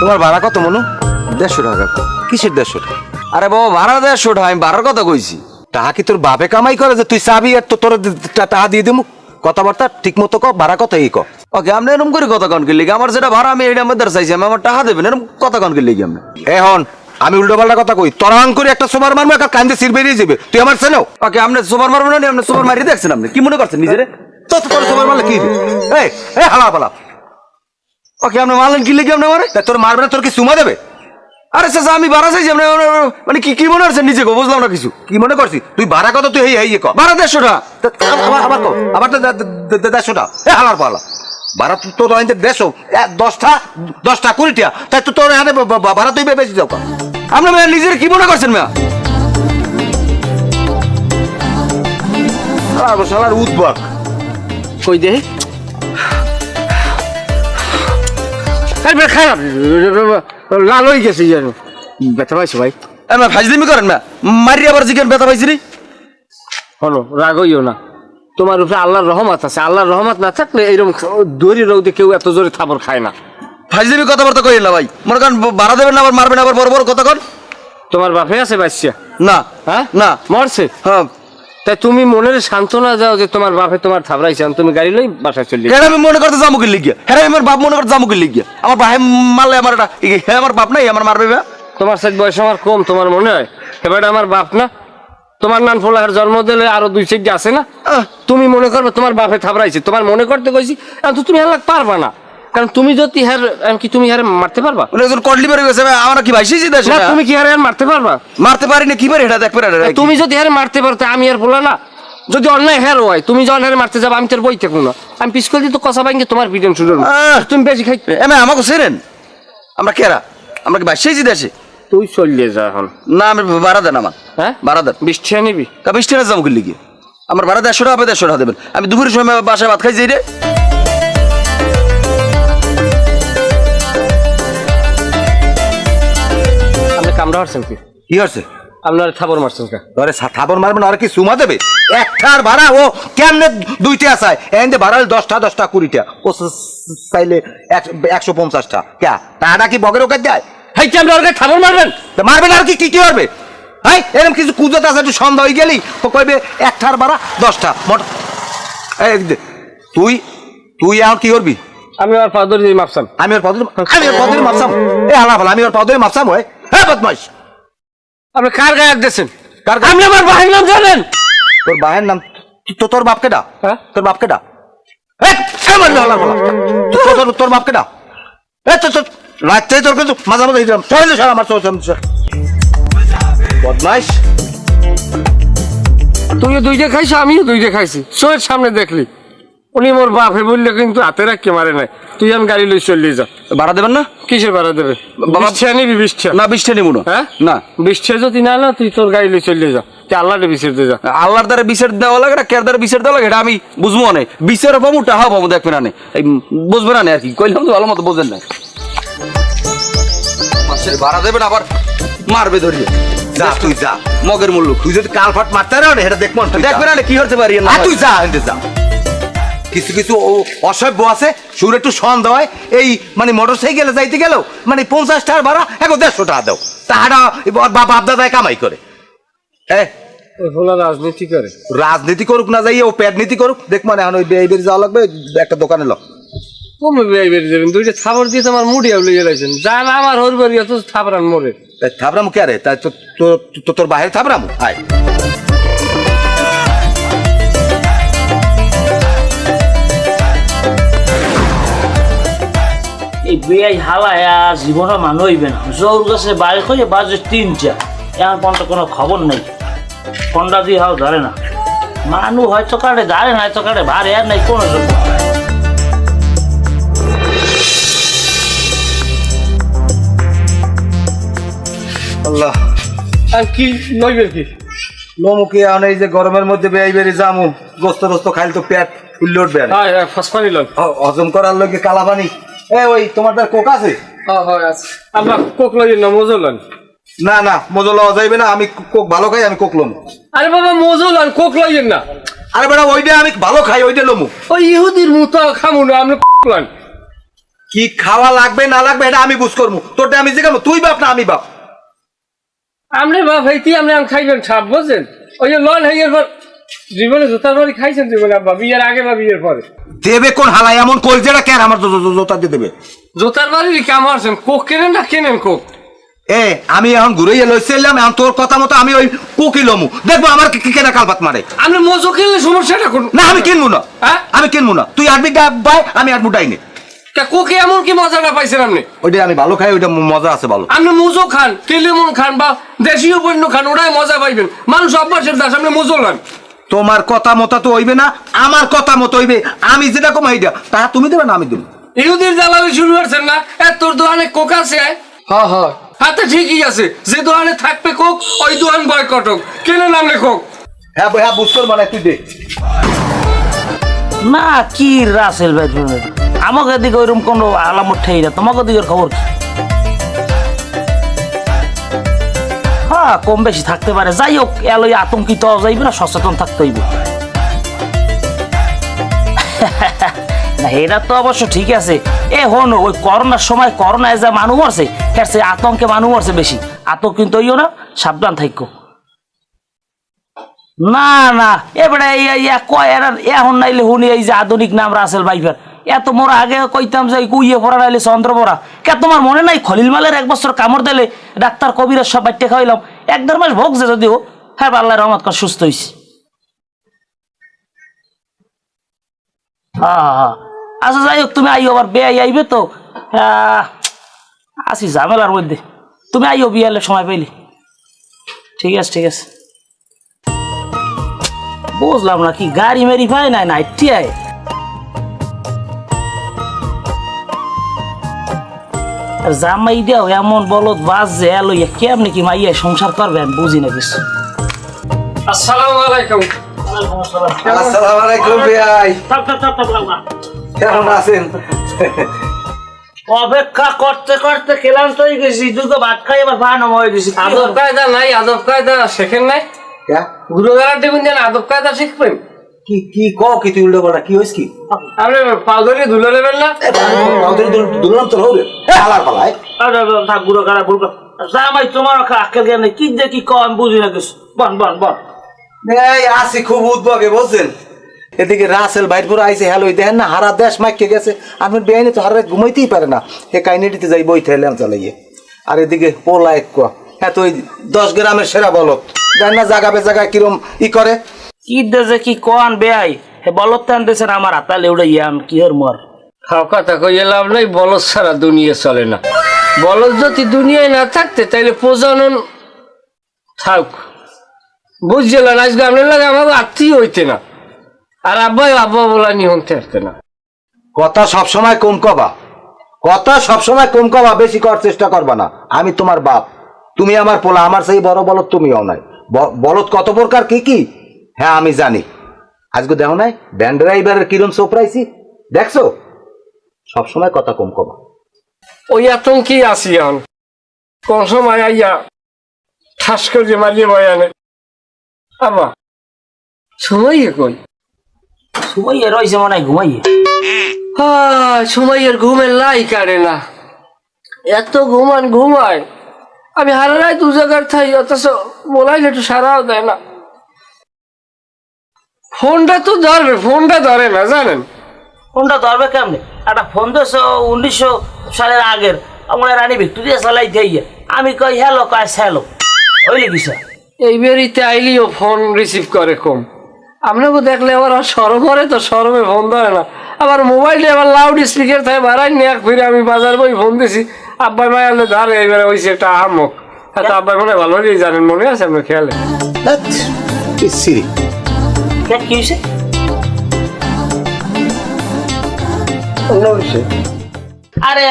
তোমার ভাড়া কত মনু? দেড়শো টাকা কিসের দেড়শো টাকা? আরে বাবা ভাড়া দেড়শো টাকা আমি বাড়ার কথা কইছি। টাকা কি তোর বাপে কামাই করে যে তুই চাবি আর তো তোর টা- টাকা দিয়ে দিমু? কথাবার্তা ঠিক মতো ক ভাড়া কত এই ক ওকে আপনি এরকম করে কথা কন কিনলে আমার যেটা ভাড়া আমি এটা মধ্যে চাইছি আমি আমার টাকা দেবেন এরকম কথা কন কিনলে আপনি এখন আমি উল্টো পাল্টা কথা কই। তরাং করে একটা সোমার মারবো একটা কান্দে সির বেরিয়ে যাবে। তুই আমার চেনো ওকে আপনি সুপার মারবো না আপনি সুপার মারি দেখছেন আপনি। কি মনে করছেন নিজেরে? তো তোর সোমার মারলে কি এই হালা পালা। ওকে আপনি মারলেন কি লেগে আপনি মারে তোর মারবে না তোর কি সুমা দেবে? আরে চাচা আমি ভাড়া চাইছি আপনি মানে কি কি মনে করছেন নিজেকে? বুঝলাম না কিছু। কি মনে করছিস? তুই ভাড়া কত তুই এই এই ক ভাড়া দেড়শো টাকা আবার আবার কো আবার তো দে- দে- দে- দেড়শো টাকা এ হালার পালা। ভাড়া তো তোর আইতে দেড়শো। দশটা দশটা কুড়িটা। তাই তো তোর এখানে ভাড়া তুই বেশি যাও আপনি মেয়ে নিজের কি মনে করছেন মেয়া? শালার উদ্ভট কই দে? তারপরে খারাপ লাল হয়ে গেছে যেন। ব্যথা পাইছো ভাই। এমন ফাজলিমি করেন মারি আবার জিজ্ঞেস ব্যথা পাইছি রে হলো রাগ হইও না। তোমার উপরে আল্লাহর রহমত আছে। আল্লাহর রহমত না থাকলে এইরকম দড়ি রোদে কেউ এত জোরে থাপড় খায় না। ফাজলিমি কথাবার্তা কই না ভাই। মনে করেন ভাড়া দেবেন না আবার মারবেন আবার বড় বড় কথা কন? তোমার বাপে আছে বাচ্চা? না। হ্যাঁ? না। মরছে? হ্যাঁ। তাই তুমি মনের সান্ত্বনা দাও যে তোমার বাপে তোমার থাবড়াইছেন তুমি গাড়ি লই বাসায় চলে হ্যাঁ আমি মনে করতে জামুকের লিখিয়া হ্যাঁ আমার বাপ মনে করতে জামুকের লিখিয়া আমার ভাই মারলে আমার এটা হ্যাঁ আমার বাপ নাই আমার মারবে তোমার সাথে বয়স আমার কম তোমার মনে হয়? এবার আমার বাপ না? তোমার নান ফোলার জন্ম দিলে আরও দুই চারটি আছে না? তুমি মনে করবে তোমার বাপে থাবড়াইছে তোমার মনে করতে কইছি তো তুমি হেলাক পারবা না। কারণ তুমি যদি এখন কি তুমি হারে মারতে পারবা? উনি একজন কডলি বেড়ে গেছে আমার কি ভাইসি দেশ না তুমি কি হারে মারতে পারবা? মারতে পারি না কি পারি এটা দেখবে না তুমি যদি হারে মারতে পারতে আমি আর বলা না। যদি অন্যায় হের হয় তুমি যখন হারে মারতে যাব আমি তোর বই থাকব না। আমি পিসকল দিয়ে তো কষা ভাঙ্গে তোমার পিটন শুরু। তুমি বেশি খাই এমে আমাকে সেরেন আমরা কেরা? আমরা কি ভাইসি দেশে? তুই চলিয়ে যা এখন। না আমি ভাড়া দেন আমার। হ্যাঁ? ভাড়া দেন। বৃষ্টি নিবি। কা কাবিশ টেনে জামুকের লিখিয়া আমার ভাড়া দেড়শো টাকা দেড়শো টাকা দেবেন। আমি দুপুরের সময় বাসায় ভাত খাই যাই রে কামড়া মারছেন কি কি হচ্ছে আপনার থাবর মারছেন কে। ধরে থাবর মারবে না আর কি সুমা দেবে? একটার ভাড়া ও কেমনে দুইটা আসায় এনে ভাড়া দশটা দশটা কুড়িটা। ও চাইলে একশো- পঞ্চাশটা। ক্যা? টাকাটা কি বগের ওকে দেয় হাই কি আপনি ওর থাবর মারবেন? তা মারবে না আর কি? কি কি করবে হাই এরকম কিছু কুজত আছে একটু সন্ধ্যা হয়ে গেলি তো কইবে একটার ভাড়া দশটা। মোট তুই তুই এখন কি করবি? আমি আর পাদর মাপসাম। আমি ওর পদরে আমি ওর পদরে মাপসাম। এ হালা ফালা আমি ওর পদরে মাপসাম হয় হ্যাঁ আপনি কার গায়ে হাত দিয়েছেন? কার? আপনি আমার ভাইয়ের নাম জানেন! তোর বাহের নাম? তো তোর বাপকে ডা। হ্যাঁ? তোর বাপকে ডা। এ, তো- তোর তোর বাপকে ডা। এ তো তো রাত্রে তোর কিন্তু মাঝে মাঝে দিলাম। চলে সর আমার চল চল বদমাইশ তুইও দুইটা খাইছো আমিও দুইটা খাইছি। চোখের সামনে দেখলি। উনি মোর বাপে বললে কিন্তু হাতে রাখকে মারে নাই। তুই আমি গাড়ি লই চলিয়ে যা। ভাড়া দেবেন না? কিসের ভাড়া দেবে? বিষ্ঠা নিবি বিষ্ঠা না বিশটা নিব না। হ্যাঁ? না। বিষ্ঠা যদি না না তুই তোর গাড়ি লই চলিয়ে যা। তুই আল্লাহ বিচার দিয়ে যা। আল্লাহর দ্বারা বিচার দেওয়া লাগে না কের দ্বারা বিচার দেওয়া লাগে এটা আমি বুঝব না। বিচার পাবো টাহা পাবো দেখবে না নে। এই বুঝবে না আর কি কইলাম তো ভালো মতো বোঝেন না মাসের ভাড়া দেবেন আবার মারবে ধরিয়ে। যা। তুই যা। মগের মূল্য তুই যদি কাল ফাট মারতে না এটা দেখব দেখবে না নে, কি হতে পারি না তুই যা এনতে যা। কিছু কিছু অসভ্য আছে সুর একটু সন্দেহ দেওয়ায় এই মানে মোটর সাইকেলে যাইতে গেলেও মানে পঞ্চাশ টাকার ভাড়া এখন দেড়শো টাকা দাও। তাহারা বাপ দাদায় কামাই করে। হ্যাঁ? রাজনীতি করে। রাজনীতি করুক না যাইয়ে ও প্যাড নীতি করুক। দেখ মানে এখন ওই বেরিয়ে যাওয়া লাগবে একটা দোকানে লোক বেয়ে বেরিয়ে যাবেন? দুইটা থাবর দিয়ে তোমার মুড়ি আউলে গেলেছেন জান আমার হর বাড়ি অত থাবরান মরে তাই থাবরামু কে রে? তাই তো তোর বাহির থাবরামু আয়। বেয়াই হালায়া জীবনে মানুষ হইবে না। জোর গাছে বাইর করে বাজে তিনটা। এমন পর্যন্ত কোনো খবর নেই। ফোনটা দিয়ে হাও ধরে না। মানু হয়তো কাটে ধরে না হয়তো কাটে ভারে আর নাই কোনো জন্য আল্লাহ। আর কি নইবেন কি? লোমুকে এখন এই যে গরমের মধ্যে বেয়াই বেরিয়ে যামু গোস্ত গোস্ত খাইলে তো পেট ফুললে উঠবে না। হ্যাঁ ফসফানি হ- হজম করার লোকে কালাপানি। এ ওই তোমার তার কোক আছে? আপনার কোক লইয়েন না মজো লন। না না মজা লওয়া যাইবে না আমি কোক ভালো খাই আমি কোক লমু। আরে বাবা মজো লন কোক লইয়েন না। আরে বেটা ওইটা আমি ভালো খাই ওইটা লমু। ওই ইহুদির মতো খামু না আপনি কোক লন। কি খাওয়া লাগবে না লাগবে এটা আমি বুঝ করব তোরটা আমি জিজ্ঞাসা তুই বাপ না আমি বাপ? আপনি বাপ হইতে আপনি আম খাইবেন সাপ বুঝছেন? ওই যে লন হয়ে পর জীবনে জুতার বাড়ি খাইছেন জীবনে আব্বা বিয়ের আগে বা বিয়ের পরে? দেবে কোন হালাই এমন কলজেটা কেন আমার জো- জো- জোতা দিয়ে দেবে? জুতার কাম কোক কেনেন না কেনেন কোক? এ আমি এখন ঘুরে লইছে এলাম এখন তোর কথা মতো আমি ওই কোকিলমু দেখব আমার কি কেনা কালপাত মারে। আপনি মজো খেললে সমস্যাটা কোন? না আমি কিনবো না। হ্যাঁ? আমি কিনবো না। তুই আটবি বাই আমি ডাইনে। তা কোকে এমন কি মজাটা পাইছেন আপনি? ওইটা আমি ভালো খাই ওইটা মজা আছে ভালো। আপনি মুজো খান কেলেমন খান বা দেশীয় পণ্য খান ওটাই মজা পাইবেন। মানুষ অভ্যাসের দাস আপনি মুজো খান তোমার কথা মতো তো হইবে না আমার কথা মতো হইবে। আমি যেটা কমাই দিয়া তা তুমি দেবে না আমি দেবো? ইহুদির জ্বালানি শুরু করছেন না? এ তোর দোকানে কোক আছে? হ্যাঁ হ্যাঁ। হাতে ঠিকই আছে। যে দোকানে থাকবে কোক ওই দোকান বয়কট হোক। কেনে নামলে কোক। হ্যাঁ ভাই, হ্যাঁ বুঝতে মানে তুই দে। না কি রাসেল ভাই আমাকে দিকে ওইরকম কোনো আলামত ঠেই না। তোমাকে দিকের খবর কি? কম বেশি থাকতে পারে। যাই হোক এলোই আতঙ্কিত যাইবে না, সচেতন থাকতে হইবে। এটা তো অবশ্য ঠিক আছে। এ, হন, ওই করোনার সময় করোনায় যা মানুষ মরছে হ্যাঁ সে আতঙ্কে মানুষ মরছে বেশি। আতঙ্ক কিন্তু হইও না, সাবধান থাকো না না এবারে কয় এখন নাইলে হুনি এই যে আধুনিক নাম রাসেল ভাইফার এত মোরা আগে কইতাম যে কুইয়ে পড়া নাইলে চন্দ্র পড়া কে, তোমার মনে নাই খলিল মালের এক বছর কামড় দিলে ডাক্তার কবিরের সব বাচ্চা খাওয়াইলাম? এক দেড় মাস ভোগছে যদিও হ্যাঁ আল্লাহ রহমত কর, সুস্থ হয়েছে হ্যাঁ হ্যাঁ আচ্ছা যাই হোক, তুমি আইও, আবার বেয়াই আইবে তো। আসি ঝামেলার মধ্যে। তুমি আইও বিয়ালে সময় পাইলে। ঠিক আছে ঠিক আছে। বুঝলাম না কি, গাড়ি মেরি পায় না না আয় আর জামাই দেও এমন বলত বাস যে এলো কেমনি কি মাইয়া সংসার করবেন বুঝি না কিছু। আসসালামু আলাইকুম। আসসালামু আলাইকুম ভাই। কেমন আছেন? অপেক্ষা করতে করতে খেলাম তো গেছি দুটো ভাত খাই এবার বানানো হয়ে গেছি। আদব কায়দা নাই আদব কায়দা শেখেন নাই? গুরু যেন আদব কায়দা শিখবেন? কি কি ক কি তুই উল্টো পাল্টা? কি হইস কি? ধুলে নেবেন না? দুলাম তোর হবে পালায়। থাক গুঁড়ো খারাপ গুঁড়ো জামাই তোমার আক্কেল জ্ঞান নেই। কি দেখি বুঝি না কিছু। বন বন বন এই আসি খুব বলছেন এদিকে রাসেল বাইর করে আইসে হ্যালো দেখেন না হারা দেশ মাইকে গেছে। আপনার বেআইনি তো হারা ঘুমাইতেই পারে না। এ কাইনেটিতে যাই বই থাইলাম চালাইয়ে আর এদিকে পোলা এক কোয়া। হ্যাঁ তো ওই দশ গ্রামের সেরা বলত জানি না জাগাবে জায়গায় কিরম ই করে। কি দেশে কি কন বেআই হে বলত টান দেশের আমার হাতালে উড়ে ইয়াম কি হর মর? খাও কথা কইয়ে লাভ নাই বলদ ছাড়া দুনিয়া চলে না। বলদ যদি দুনিয়ায় না থাকতে তাইলে প্রজনন থাক। বুঝছিলেন আজকে আপনার লাগে আমার আত্মীয় হইতে না। আর আব্বাই আব্বা বলা নিহন্তে আসতে না। কথা সবসময় কম কবা? কথা সবসময় কম কবা বেশি করার চেষ্টা করবা না। আমি তোমার বাপ। তুমি আমার পোলা আমার সেই বড় বলদ তুমিও নাই। ব- বলদ কত প্রকার কি কি? হ্যাঁ আমি জানি। আজকে দেখো নাই ব্যান্ড ড্রাইভারের কিরম সোপরাইছি দেখছ? সবসময় কথা কম কবা ওই আতঙ্কেই আসি এখন? কোন সময় আইয়া ঠাস করে মারিয়ে বয়ানে আবা সময় কই? ঘুমাইয়ে রয়েছে মনে হয় ঘুমাইয়ে। হ্যাঁ সময়ের ঘুমের লাই কারে না। এত ঘুমান ঘুমায়। আমি হারাই দু জায়গার থাই অথচ মোবাইল একটু সারাও দেয় না। ফোনটা তো ধরবে ফোনটা ধরে না জানেন? ফোনটা ধরবে কেমনে? একটা ফোন তো উনিশশো সালের আগের আমার রানী ভিক্টোরিয়া চালাই দিয়ে আমি কই হ্যালো কয় হ্যালো হইলে কি স্যার এই বেরিতে আইলিও ফোন রিসিভ করে কম। আপনাকে দেখলে আবার আর সরম করে তো সরমে ফোন ধরে না। আবার মোবাইলে আবার লাউড স্পিকার থাকে বাড়াই নিয়ে এক ফিরে আমি বাজার বই ফোন দিছি। আব্বাই মাই আনলে ধরে এইবারে ওইসে একটা আহমক। হয়তো আব্বাই মনে হয় ভালোই জানেন মনে আছে আপনার খেয়ালে? সিরি কে কি হয়েছে? আরে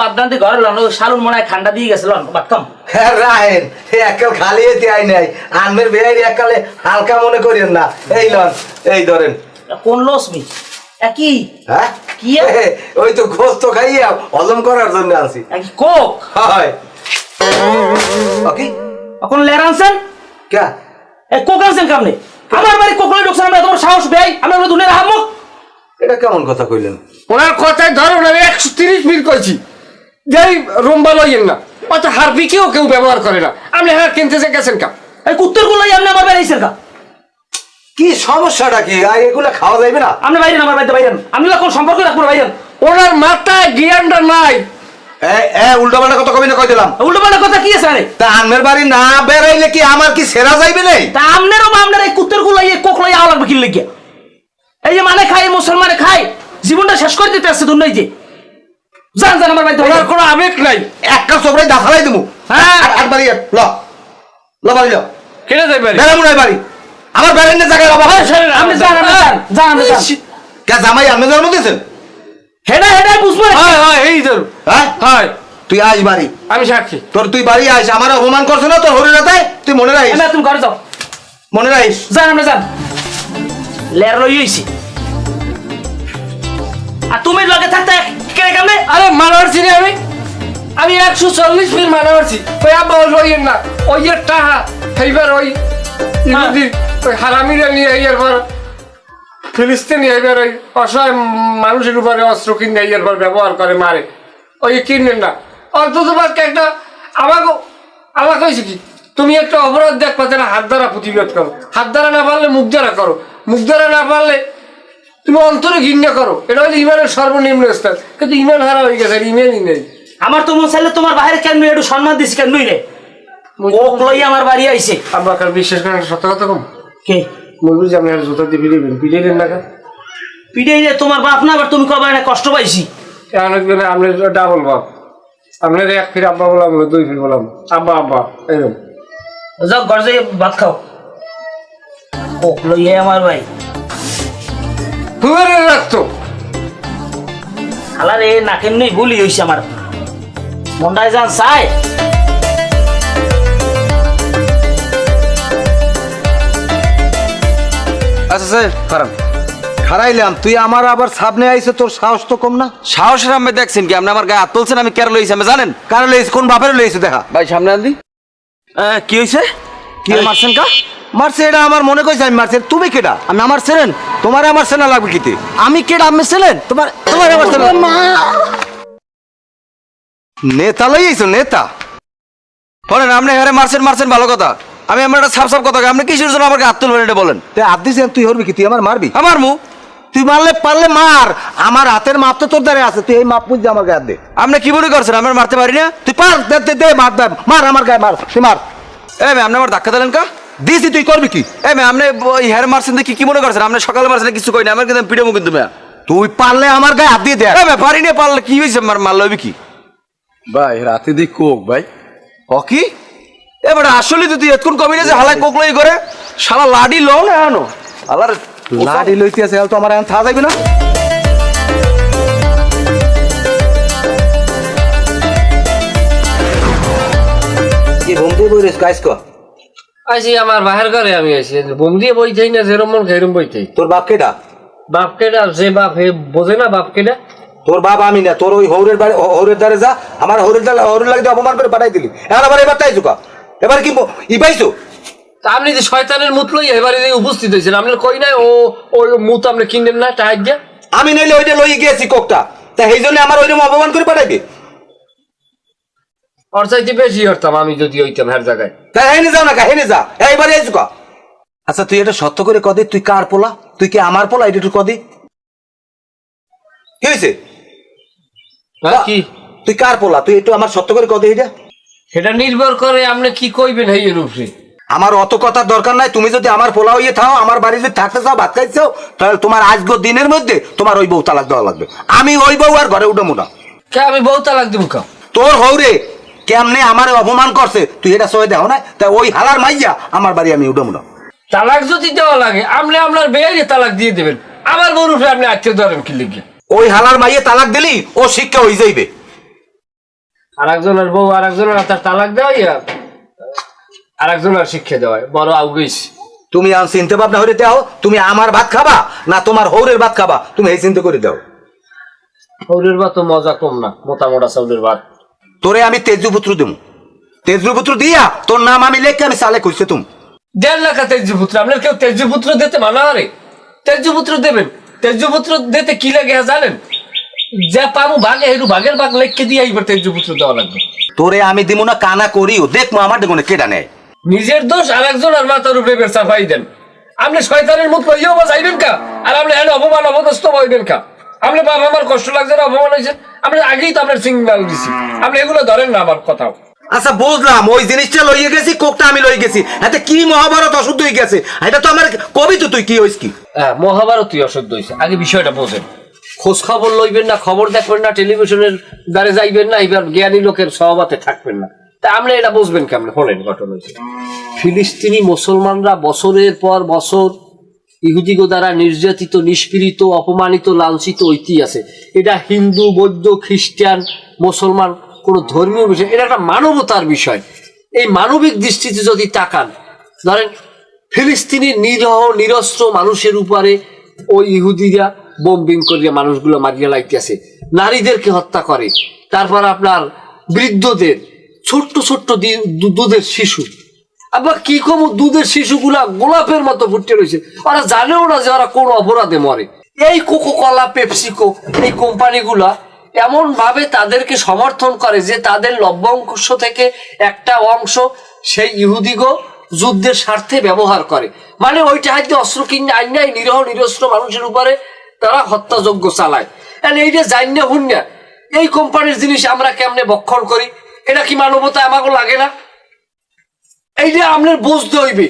বাদ দান ঘরে লন শালুন মনে হয় ঠান্ডা দিয়ে গেছে লন বাদ কম। হ্যাঁ রাহেন একাল খালি এতে আই নাই। আনমের একালে হালকা মনে করেন না। এই লন এই ধরেন। কোন লসমি একই হ্যাঁ? কি ওই তো গোস্ত খাইয়া হজম করার জন্য আনছি। কোক? হয়। ওকে এখন লের আনছেন? কে কোক আনছেন কামনে? আমার বাড়ি কোকলে ঢুকছেন আমরা তোমার সাহস বেই আমরা দুনের হামক এটা কেমন কথা কইলেন? ওনার কথায় ধরো না একশো তিরিশ মিনিট কইছি। যেই রুম্বা লইয়েন না অত হারপিকেও কেউ ব্যবহার করে না। আপনি হ্যাঁ কিনতে যে গেছেন কা? এই কুত্তরগুলো আপনি আমার বেড়াইছেন কা। কি সমস্যাটা কি? আর এগুলা খাওয়া যাইবে না? আপনি বাইরেন আমার বাড়িতে বাইরেন। আপনি কোন সম্পর্ক রাখব বাইরেন। ওনার মাথায় জ্ঞানটা নাই। উল্টো পাল্টা কথা কবি না কই দিলাম? উল্টো পাল্টা কথা কি আছে আরে? তা বাড়ি না বেরাইলে কি আমার কি সেরা যাইবে নেই তা আমনেরও বা আপনার এই কুত্তরগুলো এই কোক লইয়া লাগবে কি লেগে। এই যে মানে খায় মুসলমানে খায় জীবনটা শেষ করে দিতে আসছে দুনিয়ায় যে। জান জান আমার বাড়িতে। ওনার কোনো আবেগ নাই? একটা সবরাই দাফালাই দিমু। হ্যাঁ। আর- বাড়ি ল। ল বাড়ি ল। কেটে যাইবে বেড়ামু নাই বাড়ি। আমার বেড়াই না জায়গায় বাবা। আপনি যান আপনি যান যান আপনি জামাই আমি জন্ম দিয়েছেন? হেডা হেডা বুঝব না। হয় হয় এই ধরুন হ্যাঁ? হয়। তুই আইস বাড়ি। আমি সাক্ষী। তোর তুই বাড়ি আইস আমার অপমান করছ না তোর হরির রাতে তুই মনে রাখিস? এমা, তুমি ঘরে যাও। মনে রাখিস? যান আপনি যান। লের লই হইছি আর তুমি লগে থাকতে কেন কেমনে আরে পারছি না আমি। আমি একশো চল্লিশ মানা পারছি ওই আব্বা ওই লইয়েন না। ওই টাহা এইবার ওই হারামিরা নিয়ে আইয়ার পর ফিলিস্তিনি এবার ওই অসহায় মানুষের উপরে অস্ত্র কিনে আইয়ার পর ব্যবহার করে মারে। ওই কিনলেন না। অন্তত একটা আমাকে আল্লাহ কইছে কি তুমি একটা অপরাধ দেখ পাতে না হাত দ্বারা প্রতিবাদ করো। হাত দ্বারা না পারলে মুখ দ্বারা করো। মুখ দ্বারা না পারলে তুমি অন্তরে ঘৃণা করো। এটা হলো ইমানের সর্বনিম্ন স্তর। কিন্তু ইমান হারা হয়ে গেছে ইমানই নেই। আমার তো মন চাইলে তোমার বাইরে কেন একটু সম্মান দিছি কেন রে ওক লই আমার বাড়ি আইছে। আব্বা কার বিশ্বাস করেন সত্য কথা কম? কে? মুরগি যে আপনি আর জুতা দিয়ে না কেন? পিটাই তোমার বাপ না আবার তুমি কবে না কষ্ট পাইছি? ডাবল বাপ। আপনার এক ফির আব্বা বললাম দুই ফির বললাম আব্বা আব্বা এরকম। যাও ঘর যাই ভাত খাও। ওক লই আমার ভাই। হুয়ারে রাখতো। হালা রে নাকের নই বলি হইছে আমার। মন্ডায় যান চাই। আচ্ছা স্যার খারাপ খারাইলাম তুই আমার আবার সামনে আইছে তোর সাহস তো কম না। সাহসের আমি দেখছেন কি? আপনি আমার গায়ে হাত তুলছেন আমি কেন লইছি? আমি জানেন? কারণ লইছে? কোন বাপের লইছে? দেখা। ভাই সামনে আনদি কি হয়েছে কি মারছেন কা? মারছে এটা আমার মনে কইছে আমি মারছে। তুমি কেডা? আমি আমার ছেলেন? তোমার আমার সেনা লাগবে কিতে? আমি কেডা? আমি ছেলেন? তোমার তোমার আমার সেনা নেতা লই নেতা? বলেন আপনি হারে মারছেন মারছেন ভালো কথা। আমি আমার একটা সাপ সাপ কথা আপনি কিসের জন্য আমাকে হাত তুলবেন এটা বলেন? তে আদি তুই হরবি কি? তুই আমার মারবি? আমার মু। তুই মারলে পারলে মার। আমার হাতের মাপ তো তোর দ্বারা আছে তুই এই মাপ বুঝতে আমার গায়ে দে। আপনি কি মনে করছেন আমার মারতে পারি না? তুই পার দে দে দে মার দে মার আমার গায়ে মার তুই মার। এ ম্যাম আপনি আমার ধাক্কা দিলেন কা? দিছি তুই করবি কি? এ ম্যাম আপনি ওই হেয়ার মারছেন দেখি কি মনে করছেন? আপনি সকালে মারছেন কিছু কই না আমার কিন্তু পিড়ে মুখ কিন্তু ম্যাম। তুই পারলে আমার গায়ে হাত দিয়ে দে। এ ম্যাম পারি না পারলে কি হয়েছে? মার মারলে কি? ভাই রাতে দি কোক ভাই। ও কি? এবারে আসলে তুই এতক্ষণ কবি না যে হালাই কোকলাই করে শালা লাডি লো না আনো আলার লাড়ি লইতে আছে তো আমার এখন থাকা যাবে না। কি বন্ধু বইরিস কাজ কর আইসি আমার বাহের ঘরে আমি আইসি বোম দিয়ে বইতেই না যেরম মন সেরম বইতেই তোর বাপ কেডা? বাপ কেডা? যে বাপ হে বোঝে না বাপ কেডা? তোর বাপ আমি না তোর ওই হৌরের বাড়ি হৌরের দ্বারে যা আমার হৌরের দ্বারে হৌরের লাগে অপমান করে পাঠাই দিলি। এখন আবার এবার তাই চুকা এবার কি ব- ই পাইছো? তা আপনি যে শয়তানের মুত লইয়া এবারে যে উপস্থিত হয়েছেন আপনার কই নাই? ও ওই মুত আপনি কিনলেন না টাইট দিয়া আমি নইলে ওইটা লই গিয়েছি কোকটা। তা সেই জন্য আমার ওইরকম অপমান করে পাঠাইবে? ওর চাইতে বেশি হতাম আমি যদি হইতাম হ্যার জায়গায়। তা হেনে যাও না হেনে যা এইবারে কা? আচ্ছা তুই এটা সত্য করে কদি? তুই কার পোলা? তুই কি আমার পোলা? এটা একটু কদি। কি হয়েছে হ্যাঁ, কি? তুই কার পোলা? তুই একটু আমার সত্য করে কদি এটা? সেটা নির্ভর করে আপনি কি কইবেন হেই এর উপরে। আমার অত কথার দরকার নাই তুমি যদি আমার পোলা হইয়ে থাও আমার বাড়ি যদি থাকতে চাও ভাত চাও তাহলে তোমার আজকের দিনের মধ্যে তোমার ওই বউ তালাক দেওয়া লাগবে। আমি ওই বউ আর ঘরে উঠে মোটা কে আমি বউ তালাক দিব কাউ তোর হৌরে কেমনে আমার অপমান করছে? তুই এটা সহে দেও না তাই ওই হালার মাইয়া আমার বাড়ি আমি উঠে মোটা তালাক যদি দেওয়া লাগে আপনি আপনার বেয়ারে তালাক দিয়ে দেবেন। আমার বউর উপরে আপনি আটকে ধরেন কি লিখে? ওই হালার মাইয়ে তালাক দিলি ও শিক্ষা হয়ে যাইবে। আর একজনের বউ আর একজনের তার তালাক দেওয়াই আর একজনের শিক্ষা বড় আউগইস তুমি আন চিন্তা ভাবনা দাও তুমি আমার ভাত খাবা না তোমার হৌরের ভাত খাবা? তুমি এই চিন্তা করে দাও। হৌরের ভাত তো মজা কম না মোটা মোটা চাউলের ভাত। তোরে আমি তেজপুত্র দেবো তেজপুত্র দিয়া তোর নাম আমি লেখকে আমি সালে খুঁজছে তুমি। দেড় লাখ তেজপুত্র আপনার কেউ তেজপুত্র দিতে মানা আরে তেজপুত্র দেবেন। তেজপুত্র দিতে কি লাগে জানেন? যে পাবো ভাগে হেরু ভাগের ভাগ লেখকে দিয়ে এইবার তেজপুত্র দেওয়া লাগবে। তোরে আমি দিমু না কানা করিও দেখব আমার কেডা নেয়। নিজের দোষ আর একজন আর মাথার উপরে চাপাই দেন। আপনি শয়তানের মুখ লইয়াও বা যাইবেন কা? আর আপনি হ্যাঁ অপমান অপদস্থ হইবেন কা? আপনি বাবা আমার কষ্ট লাগছে না অপমান হয়েছে। আপনি আগেই তো আপনার সিগন্যাল দিছি। আপনি এগুলো ধরেন না আমার কথাও। আচ্ছা বুঝলাম ওই জিনিসটা লইয়ে গেছি কোকটা আমি লই গেছি। এতে কি মহাভারত অশুদ্ধ হয়ে গেছে? এটা তো আমার কবি তো তুই কি হইস কি? হ্যাঁ মহাভারতই অশুদ্ধ হয়েছে আগে বিষয়টা বোঝেন। খোঁজ খবর লইবেন না, খবর দেখবেন না, টেলিভিশনের দ্বারে যাইবেন না এবার জ্ঞানী লোকের সহবাতে থাকবেন না। তা আপনি এটা বুঝবেন কেমন? হলেন ঘটনা ফিলিস্তিনি মুসলমানরা বছরের পর বছর ইহুদিগো দ্বারা নির্যাতিত, নিষ্পীড়িত, অপমানিত, লাঞ্ছিত ঐতি আছে। এটা হিন্দু, বৌদ্ধ, খ্রিস্টান, মুসলমান, কোনো ধর্মীয় বিষয়, এটা একটা মানবতার বিষয়। এই মানবিক দৃষ্টিতে যদি তাকান, ধরেন ফিলিস্তিনি নিরহ, নিরস্ত্র মানুষের উপরে ওই ইহুদিরা বোম্বিং করিয়া মানুষগুলো মারিয়া লাইতেছে। নারীদেরকে হত্যা করে। তারপর আপনার বৃদ্ধদের, ছোট্ট ছোট্ট দুধের শিশু। আবার কি কম দুধের শিশুগুলা গোলাপের মতো ফুটে রয়েছে ওরা জানেও না যে ওরা কোন অপরাধে মরে। এই কোকো কলা পেপসিকো, এই কোম্পানিগুলা এমন ভাবে তাদেরকে সমর্থন করে যে তাদের লভ্যাংশ থেকে একটা অংশ সেই ইহুদিগো যুদ্ধের স্বার্থে ব্যবহার করে। মানে ওইটা হাতে অস্ত্র কিনে আইনাই নিরহ নিরস্ত্র মানুষের উপরে তারা হত্যাযজ্ঞ চালায়। এই যে জাইন্যা হুন্যা। এই কোম্পানির জিনিস আমরা কেমনে বক্ষণ করি? এটা কি মানবতা আমাকে লাগে না? এইটা আপনার বুঝতে হইবে।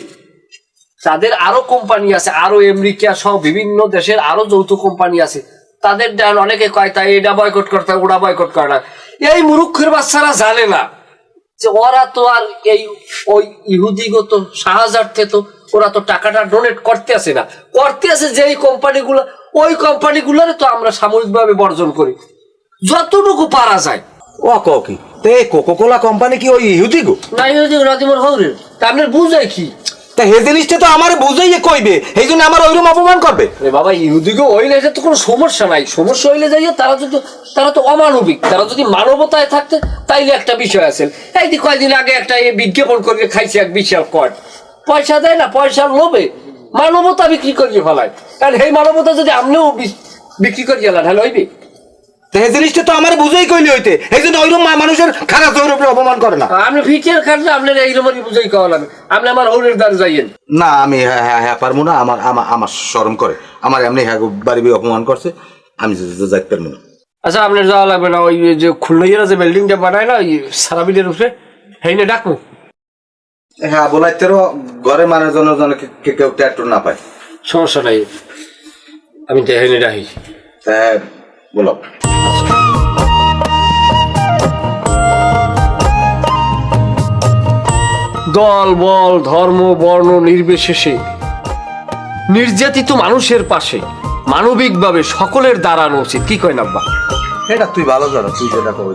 তাদের আরও কোম্পানি আছে, আরও আমেরিকা সহ বিভিন্ন দেশের আরও যৌথ কোম্পানি আছে, তাদের অনেকে কয় তাই এটা বয়কট করতে ওটা বয়কট করে না। এই মুরুক্ষের বাচ্চারা জানে না যে ওরা তো আর এই ওই ইহুদিগত সাহায্যার্থে তো ওরা তো টাকাটা ডোনেট করতে আসে না। করতে আসে যে এই কোম্পানিগুলো ওই কোম্পানিগুলোর তো আমরা সাময়িকভাবে বর্জন করি। যতটুকু পারা যায়। ও কি তে কোকো কোলা কোম্পানি কি ওই ইহুদি গো? না ইহুদি রাজিমর হৌরের তা আপনার বুঝায় কি? তা হে জিনিসটা তো আমার বুঝাইয়ে কইবে এই জন্য আমার ওইরকম অপমান করবে। আরে বাবা ইহুদিকে এটা তো কোনো সমস্যা নাই। সমস্যা হইলে যাইয়া তারা তো তারা তো অমানবিক। তারা যদি মানবতায় থাকতে তাইলে একটা বিষয় আছে। এই কয়দিন আগে একটা বিজ্ঞাপন করে খাইছে এক বিশাল কট পয়সা দেয় না পয়সা লোভে। মানবতা বিক্রি করিয়ে ফেলায়। কারণ এই মানবতা যদি আপনিও বিক্রি করিয়ে এলেন হ্যাঁ হইবে? হে জিনিসটা তো আমার বুঝাই কইলি হইতে। এই জন্য ওইরকম মানুষের খারাপ উপরে অপমান করে না। আপনি ফিটের খাটলে আপনার এইরকমই বুঝাই খাওয়া লাগবে আপনি আমার হৌরের দ্বার যাইয়েন। না আমি হ্যাঁ হ্যাঁ হ্যাঁ পারব না। আমার আমার আমার শরম করে। আমার এমনি হ্যাঁ বাড়ি অপমান করছে। আমি যাইতে পারব না। আচ্ছা আপনার যাওয়া লাগবে না। ওই যে খুলনাইয়ারা যে বিল্ডিংটা বানায় না ওই সারাবিলের উপরে হেইনে ডাকবো? হ্যাঁ বলাইতেরও ঘরে কে- কেউ ট্যাটু না পায়। সমস্যা নাই। আমি তো হেইনে ডাকি তা বলো। দল বল ধর্ম বর্ণ নির্বিশেষে। নির্যাতিত মানুষের পাশে মানবিকভাবে সকলের দাঁড়ানো উচিত। কি কয় নাব্বা এটা তুই ভালো জানো তুই যেটা করে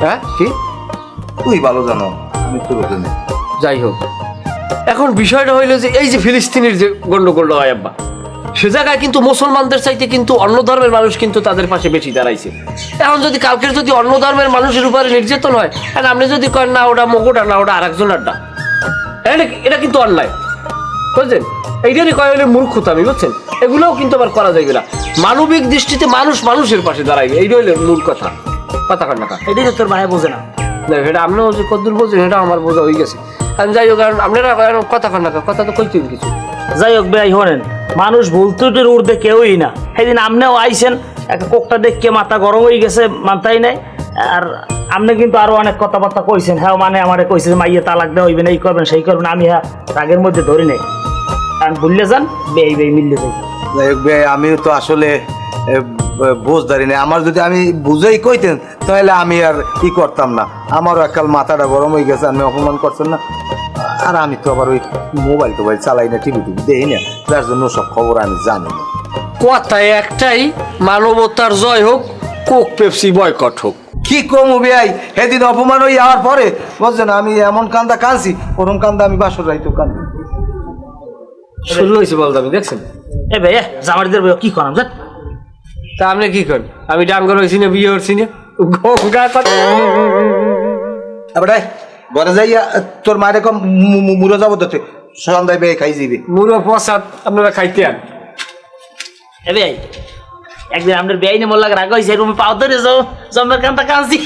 হ্যাঁ কি? তুই ভালো জানো আমি তোর জানি যাই হোক। এখন বিষয়টা হইল যে এই যে ফিলিস্তিনের যে গন্ডগোল হয় আব্বা, সে জায়গায় কিন্তু মুসলমানদের চাইতে কিন্তু অন্য ধর্মের মানুষ কিন্তু তাদের পাশে বেশি দাঁড়াইছে। এখন যদি কালকের যদি অন্য ধর্মের মানুষের উপরে নির্যাতন হয় আর আপনি যদি করেন না, ওটা মগোটা, না, ওটা আরেকজন আড্ডা। এটা এটা কিন্তু অন্যায়। বুঝছেন? এইটারই কয় হলে মূর্খতামি বুঝছেন? এগুলোও কিন্তু আবার করা যাইবে না। মানবিক দৃষ্টিতে মানুষ মানুষের পাশে দাঁড়াইবে এইটা হইলে মূল কথা। কথা কার না এটাই তোর ভাই বোঝে না। এটা আপনিও কদ্দূর বলছেন এটা আমার বোঝা হয়ে গেছে। আমি যাই হোক কারণ আপনারা কথা কন না কথা তো কইতেন কিছু। যাই হোক ভাই হনেন মানুষ ভুল ত্রুটির ঊর্ধ্বে কেউই না। সেদিন আপনিও আইছেন একটা কোকটা দেখে মাথা গরম হয়ে গেছে মাথায় নাই। আর আপনি কিন্তু আরও অনেক কথাবার্তা কইছেন হ্যাঁ মানে আমারে কইছে যে মাইয়ে তালাক দেওয়া হইবে না এই করবেন সেই করবেন আমি হ্যাঁ রাগের মধ্যে ধরি নাই। কারণ ভুললে যান বেই বেই মিললে যাই। যাই হোক বে, আমি তো আসলে বুঝদারি না আমার যদি আমি বুঝেই কইতেন তাহলে আমি আর কি করতাম না। আমারও একাল মাথাটা গরম হয়ে গেছে আপনি অপমান করছেন না? আর আমি তো আবার ওই মোবাইল টোবাইল চালাই না টিভি টিভি দেখি না। যার জন্য সব খবর আমি জানি না। কথায় একটাই মানবতার জয় হোক কোক পেপসি বয়কট হোক। কি কম ভাই সেদিন অপমান হয়ে যাওয়ার পরে বুঝছেন আমি এমন কান্দা কাঁদছি ওরম কান্দা আমি বাসর রাইতেও কান্দি। শুরু হয়েছে বলতে আমি দেখছেন? এ ভাই জামারিদের কি করাম জান তা আপনি কি করেন? আমি ডাঙ্গর হয়েছি না বিয়ে হচ্ছি না। গঙ্গা কথা এবারে ঘরে যাই তোর মায়ের কম মুড়ো যাব তো সন্ধ্যায় বেয়ে খাই দিবি মুড়ো প্রসাদ আপনারা খাইতে আন। এবে একদিন আমাদের বেআইনে মোল্লাকে রাগ হয়েছে রুমে পাও ধরে যাও জমের কান্তা কাঁদছি।